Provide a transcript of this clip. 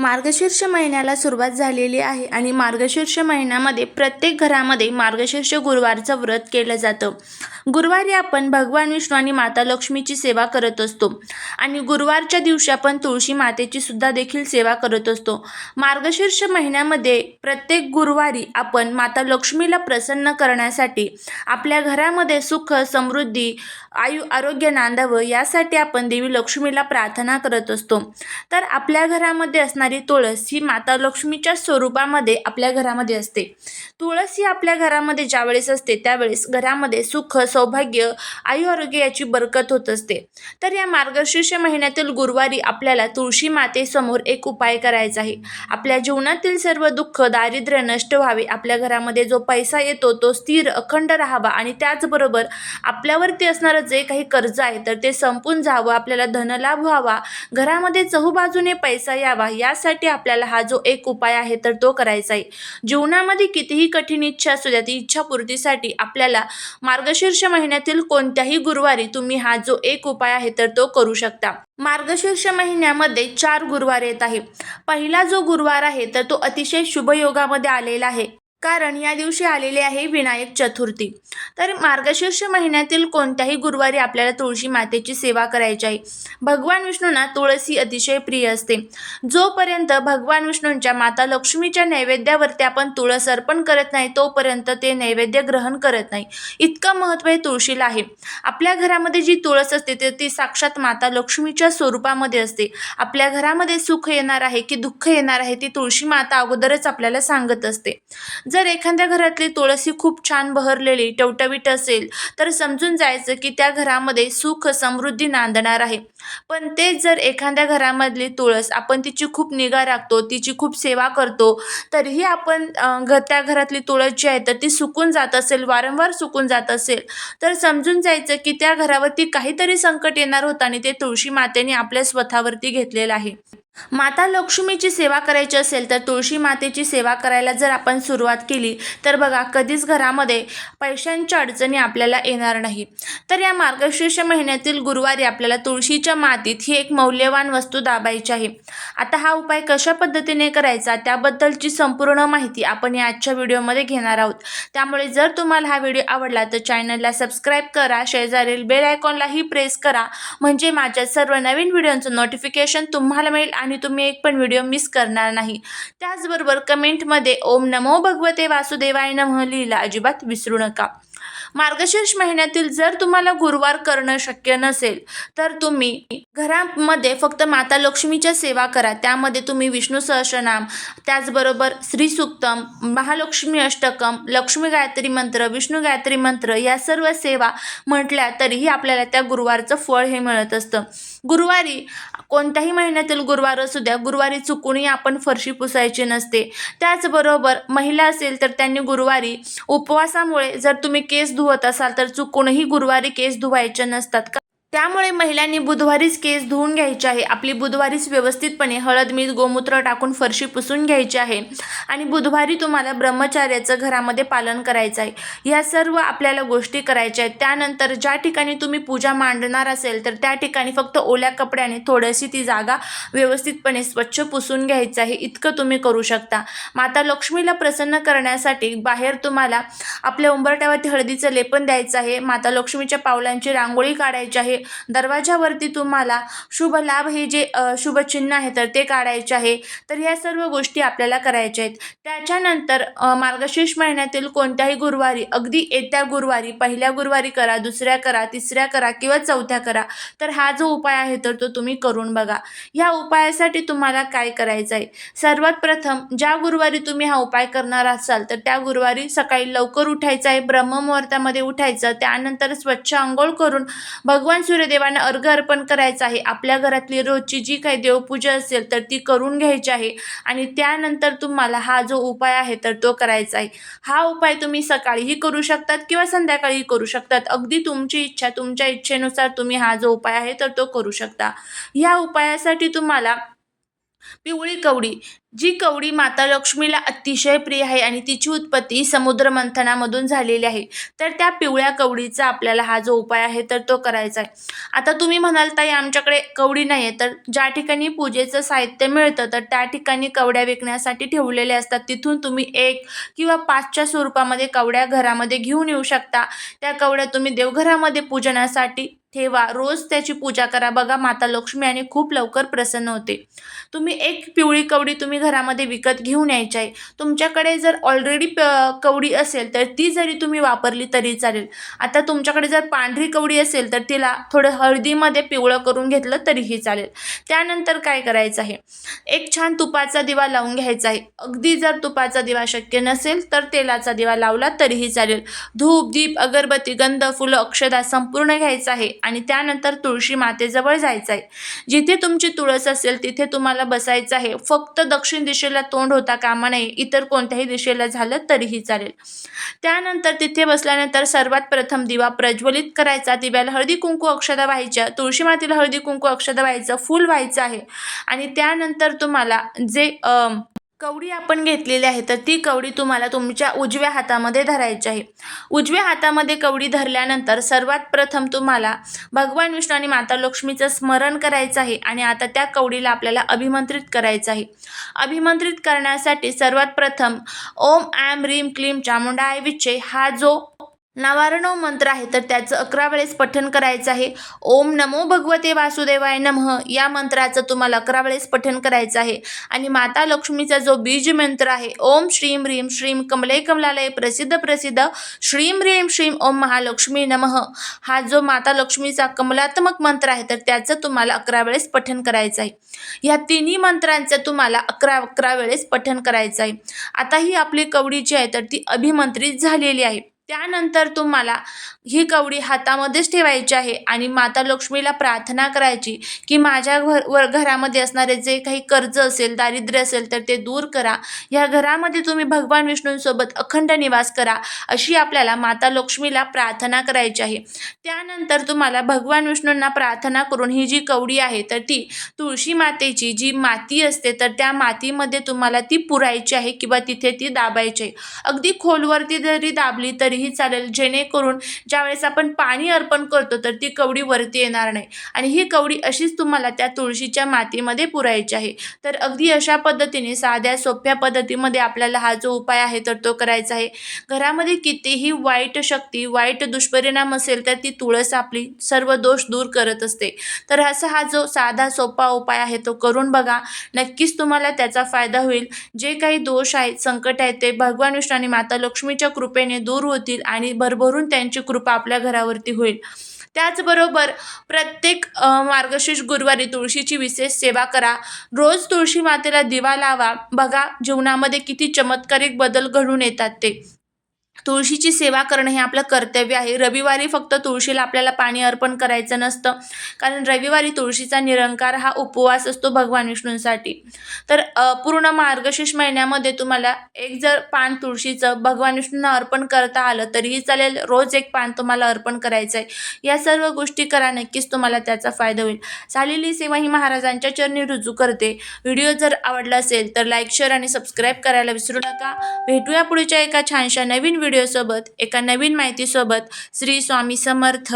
मार्गशीर्ष महिन्याला सुरुवात झालेली आहे आणि मार्गशीर्ष महिन्यामध्ये प्रत्येक घरामध्ये मार्गशीर्ष गुरुवारचं व्रत केलं जातं. गुरुवारी आपण भगवान विष्णू आणि माता लक्ष्मीची सेवा करत असतो आणि गुरुवारच्या दिवशी आपण तुळशी मातेची सुद्धा देखील सेवा करत असतो. मार्गशीर्ष महिन्यामध्ये प्रत्येक गुरुवारी आपण माता लक्ष्मीला प्रसन्न करण्यासाठी आपल्या घरामध्ये सुख समृद्धी आयु आरोग्य नांदावं यासाठी आपण देवी लक्ष्मीला प्रार्थना करत असतो. तर आपल्या घरामध्ये असणारी तुळस ही माता लक्ष्मीच्या स्वरूपामध्ये आपल्या घरामध्ये असते. तुळस ही आपल्या घरामध्ये ज्यावेळेस असते त्यावेळेस घरामध्ये सुख सौभाग्य आयु आरोग्य याची बरकत होत असते. तर या मार्गशीर्ष महिन्यातील गुरुवारी आपल्याला तुळशी मातेसमोर एक उपाय करायचा आहे. आपल्या जीवनातील सर्व दुःख दारिद्र्य नष्ट व्हावे. आपल्या घरामध्ये जो पैसा येतो तो स्थिर अखंड राहावा आणि त्याचबरोबर आपल्यावरती असणारं जे काही कर्ज आहे तर ते संपून जावं. आपल्याला धनलाभ व्हावा. घरामध्ये चहूबाजूने पैसा यावा या त्यासाठी आपल्याला हा जो एक उपाय आहे तर तो करायचा आहे. जीवनामध्ये कितीही कठीण इच्छा असू द्या ती इच्छापूर्तीसाठी आपल्याला मार्गशीर्ष महिन्यातील कोणत्याही गुरुवारी तुम्ही हा जो एक उपाय आहे तर तो करू शकता. मार्गशीर्ष महिन्यामध्ये चार गुरुवार येत आहे. पहिला जो गुरुवार आहे तर तो अतिशय शुभ योगामध्ये आलेला आहे. कारण या दिवशी आलेले आहे विनायक चतुर्थी. तर मार्गशीर्ष महिन्यातील कोणत्याही गुरुवारी आपल्याला तुळशी मातेची सेवा करायची आहे. भगवान विष्णूंना तुळसी अतिशय प्रिय असते. जोपर्यंत भगवान विष्णूंच्या माता लक्ष्मीच्या नैवेद्यावरती आपण तुळस अर्पण करत नाही तोपर्यंत ते नैवेद्य ग्रहण करत नाही. इतकं महत्त्व हे तुळशीला आहे. आपल्या घरामध्ये जी तुळस असते ते ती साक्षात माता लक्ष्मीच्या स्वरूपामध्ये असते. आपल्या घरामध्ये सुख येणार आहे की दुःख येणार आहे ती तुळशी माता अगोदरच आपल्याला सांगत असते. जर एखाद्या घरातली तुळसी खूप छान बहरलेली टवटवीट असेल तर समजून जायचं की त्या घरामध्ये सुख समृद्धी नांदणार आहे. पण तेच जर एखाद्या घरामधली तुळस आपण तिची खूप निगा राखतो तिची खूप सेवा करतो तरीही आपण घ त्या घरातली तुळस जी आहे तर ती सुकून जात असेल वारंवार सुकून जात असेल तर समजून जायचं की त्या घरावरती काहीतरी संकट येणार होतं आणि ते तुळशी मातेने आपल्या स्वतःवरती घेतलेलं आहे. माता लक्ष्मीची सेवा करायची असेल तर तुळशी मातेची सेवा करायला जर आपण सुरुवात केली तर बघा कधीच घरामध्ये पैशांच्या अडचणी आपल्याला येणार नाही. तर या मार्गशीर्ष महिन्यातील गुरुवारी आपल्याला तुळशीच्या मातीत ही एक मौल्यवान वस्तू दाबायची आहे. आता हा उपाय कशा पद्धतीने करायचा त्याबद्दलची संपूर्ण माहिती आपण या आजच्या व्हिडिओमध्ये घेणार आहोत. त्यामुळे जर तुम्हाला हा व्हिडिओ आवडला तर चॅनलला सबस्क्राईब करा शेजारील बेल आयकॉनलाही प्रेस करा. म्हणजे माझ्या सर्व नवीन व्हिडिओचं नोटिफिकेशन तुम्हाला मिळेल आणि तुम्ही एक पण व्हिडिओ मिस करणार नाही. त्याचबरोबर कमेंटमध्ये ओम नमो भगवते वासुदेवाय नमः लिहिला अजिबात विसरू नका. मार्गशीर्ष महिन्यातील जर तुम्हाला गुरुवार करणं शक्य नसेल तर तुम्ही घरामध्ये फक्त माता लक्ष्मीच्या सेवा करा. त्यामध्ये तुम्ही विष्णू सहस्रनाम त्याचबरोबर श्रीसुक्तम महालक्ष्मी अष्टकम लक्ष्मी गायत्री मंत्र विष्णू गायत्री मंत्र या सर्व सेवा म्हटल्या तरीही आपल्याला त्या गुरुवारचं फळ हे मिळत असतं. गुरुवारी कोणत्याही महिन्यातील गुरुवार असू द्या गुरुवारी चुकूनही आपण फरशी पुसायची नसते. त्याचबरोबर महिला असेल तर त्यांनी गुरुवारी उपवासामुळे जर तुम्ही केस धुवत असाल तर चुकूनही गुरुवारी केस धुवायचे नसतात. का त्यामुळे महिलांनी बुधवारीच केस धुवून घ्यायचे आहे. आपली बुधवारीच व्यवस्थितपणे हळद मीठ गोमूत्र टाकून फरशी पुसून घ्यायची आहे. आणि बुधवारी तुम्हाला ब्रह्मचार्याचं घरामध्ये पालन करायचं आहे. या सर्व आपल्याला गोष्टी करायच्या आहेत. त्यानंतर ज्या ठिकाणी तुम्ही पूजा मांडणार असेल तर त्या ठिकाणी फक्त ओल्या कपड्याने थोडीशी ती जागा व्यवस्थितपणे स्वच्छ पुसून घ्यायचं आहे. इतकं तुम्ही करू शकता. माता लक्ष्मीला प्रसन्न करण्यासाठी बाहेर तुम्हाला आपल्या उंबरट्यावरती हळदीचं लेपन द्यायचं आहे. माता लक्ष्मीच्या पावलांची रांगोळी काढायची आहे. दरवाजावरती तुम्हाला शुभ लाभ हे जे शुभचिन्ह आहे तर ते काढायचे आहे. तर ह्या सर्व गोष्टी आपल्याला करायच्या आहेत. त्याच्यानंतर मार्गशीर्ष महिन्यातील कोणत्याही गुरुवारी अगदी येत्या गुरुवारी पहिल्या गुरुवारी करा दुसऱ्या करा तिसऱ्या करा किंवा चौथ्या करा तर हा जो उपाय आहे तर तो तुम्ही करून बघा. ह्या उपायासाठी तुम्हाला काय करायचं आहे? सर्वात प्रथम ज्या गुरुवारी तुम्ही हा उपाय करणार असाल तर त्या गुरुवारी सकाळी लवकर उठायचं आहे ब्रह्ममुहूर्तामध्ये उठायचं त्यानंतर स्वच्छ आंघोळ करून भगवान सूर्यदेवांना अर्घ अर्पण करायचं आहे. आपल्या घरातली रोजची जी काही देवपूजा असेल तर ती करून घ्यायची आहे. आणि त्यानंतर तुम्हाला हा जो उपाय आहे तर तो करायचा आहे. हा उपाय तुम्ही सकाळीही करू शकतात किंवा संध्याकाळीही करू शकतात. अगदी तुमची इच्छा तुमच्या इच्छेनुसार तुम्ही हा जो उपाय आहे तर तो करू शकता. ह्या उपायासाठी तुम्हाला पिवळी कवडी जी कवडी माता लक्ष्मीला अतिशय प्रिय आहे आणि तिची उत्पत्ती समुद्र मंथनामधून झालेली आहे तर त्या पिवळ्या कवडीचा आपल्याला हा जो उपाय आहे तर तो करायचा आहे. आता तुम्ही म्हणाल ताई आमच्याकडे कवडी नाही आहे तर ज्या ठिकाणी पूजेचं साहित्य मिळतं तर त्या ठिकाणी कवड्या विकण्यासाठी ठेवलेले असतात. तिथून तुम्ही एक किंवा पाचच्या स्वरूपामध्ये कवड्या घरामध्ये घेऊन येऊ शकता. त्या कवड्या तुम्ही देवघरामध्ये पूजनासाठी ठेवा. रोज त्याची पूजा करा. बघा माता लक्ष्मी आणि खूप लवकर प्रसन्न होते. तुम्ही एक पिवळी कवडी तुम्ही घरामध्ये विकत घेऊन यायची आहे. तुमच्याकडे जर ऑलरेडी प कवडी असेल तर ती जरी तुम्ही वापरली तरी चालेल. आता तुमच्याकडे जर पांढरी कवडी असेल तर तिला थोडं हळदीमध्ये पिवळं करून घेतलं तरीही चालेल. त्यानंतर काय करायचं आहे? एक छान तुपाचा दिवा लावून घ्यायचा आहे. अगदी जर तुपाचा दिवा शक्य नसेल तर तेलाचा दिवा लावला तरीही चालेल. धूप दीप अगरबत्ती गंध फुलं अक्षदा संपूर्ण घ्यायचं आहे आणि त्यानंतर तुळशी मातेजवळ जायचं आहे. जिथे तुमची तुळस असेल तिथे तुम्हाला बसायचं आहे. फक्त दक्ष दक्षिण दिशेला तोंड होता कामा नये इतर कोणत्याही दिशेला झालं तरीही चालेल. त्यानंतर तिथे बसल्यानंतर सर्वात प्रथम दिवा प्रज्वलित करायचा. दिव्याला हळदी कुंकू अक्षदा व्हायच्या तुळशी मातीला हळदी कुंकू अक्षदा व्हायचं फूल व्हायचं आहे. आणि त्यानंतर तुम्हाला जे कवडी आपण घेतलेली आहे तर ती कवडी तुम्हाला तुमच्या उजव्या हातामध्ये धरायची आहे. उजव्या हातामध्ये कवडी धरल्यानंतर सर्वात प्रथम तुम्हाला भगवान विष्णू आणि माता लक्ष्मीचं स्मरण करायचं आहे आणि आता त्या कवडीला आपल्याला अभिमंत्रित करायचं आहे. अभिमंत्रित करण्यासाठी सर्वात प्रथम ओम ॲम रीम क्लीम चामुंडा आय विचे हा जो नवारणव मंत्र आहे. तर त्याचं अकरा वेळेस पठण करायचं आहे. ओम नमो भगवते वासुदेवाय नमः. या मंत्राचं तुम्हाला अकरा वेळेस पठण करायचं आहे. आणि माता लक्ष्मीचा जो बीज मंत्र आहे ओम श्रीम ह्रीम श्रीम कमले कमलालय प्रसिद्ध प्रसिद्ध श्रीम ह्रीम श्रीम ओम महालक्ष्मी नमः. हा जो माता लक्ष्मीचा कमलात्मक मंत्र आहे तर त्याचं तुम्हाला अकरा वेळेस पठण करायचं आहे. ह्या तिन्ही मंत्रांचं तुम्हाला अकरा अकरा वेळेस पठण करायचं आहे. आता ही आपली कवडी जी आहे तर ती अभिमंत्रित झालेली आहे. त्यानंतर तुम्हाला ही कवडी हातामध्येच ठेवायची आहे आणि माता लक्ष्मीला प्रार्थना करायची की माझ्या घर वर घरामध्ये असणारे जे काही कर्ज असेल दारिद्र्य असेल तर ते दूर करा. ह्या घरामध्ये तुम्ही भगवान विष्णूंसोबत अखंड निवास करा अशी आपल्याला माता लक्ष्मीला प्रार्थना करायची आहे. त्यानंतर तुम्हाला भगवान विष्णूंना प्रार्थना करून ही जी कवडी आहे तर ती तुळशी मातेची जी माती असते तर त्या मातीमध्ये तुम्हाला ती पुरायची आहे किंवा तिथे ती दाबायची आहे. अगदी खोलवरती जरी दाबली तरी तरीही चालेल जेणेकरून ज्यावेळेस आपण पाणी अर्पण करतो तर ती कवडी वरती येणार नाही. आणि ही कवडी अशीच तुम्हाला त्या तुळशीच्या मातीमध्ये पुरायची आहे. तर अगदी अशा पद्धतीने साध्या सोप्या पद्धतीमध्ये आपल्याला हा जो उपाय आहे तर तो करायचा आहे. घरामध्ये कितीही वाईट शक्ती वाईट दुष्परिणाम असेल तर ती तुळस आपली सर्व दोष दूर करत असते. तर असा हा जो साधा सोपा उपाय आहे तो करून बघा. नक्कीच तुम्हाला त्याचा फायदा होईल. जे काही दोष आहेत संकट आहेत ते भगवान विष्णू आणि माता लक्ष्मीच्या कृपेने दूर होते होतील आणि भरभरून त्यांची कृपा आपल्या घरावरती होईल. त्याचबरोबर प्रत्येक मार्गशीर्ष गुरुवारी तुळशीची विशेष सेवा करा. रोज तुळशी मातेला दिवा लावा. बघा जीवनामध्ये किती चमत्कारिक बदल घडून येतात ते. तुळशीची सेवा करणं हे आपलं कर्तव्य आहे. रविवारी फक्त तुळशीला आपल्याला पाणी अर्पण करायचं नसतं. कारण रविवारी तुळशीचा निरंकार हा उपवास असतो भगवान विष्णूंसाठी. तर पूर्ण मार्गशीर्ष महिन्यामध्ये तुम्हाला एक जर पान तुळशीचं भगवान विष्णूंना अर्पण करता आलं तरीही चालेल. रोज एक पान तुम्हाला अर्पण करायचं आहे या सर्व गोष्टी करा नक्कीच तुम्हाला त्याचा फायदा होईल. झालेली सेवा ही महाराजांच्या चरणी रुजू करते. व्हिडिओ जर आवडला असेल तर लाईक शेअर आणि सबस्क्राईब करायला विसरू नका. भेटूया पुढच्या एका छानशा नवीन व्हिडिओसोबत एका नवीन माहितीसोबत श्री स्वामी समर्थ.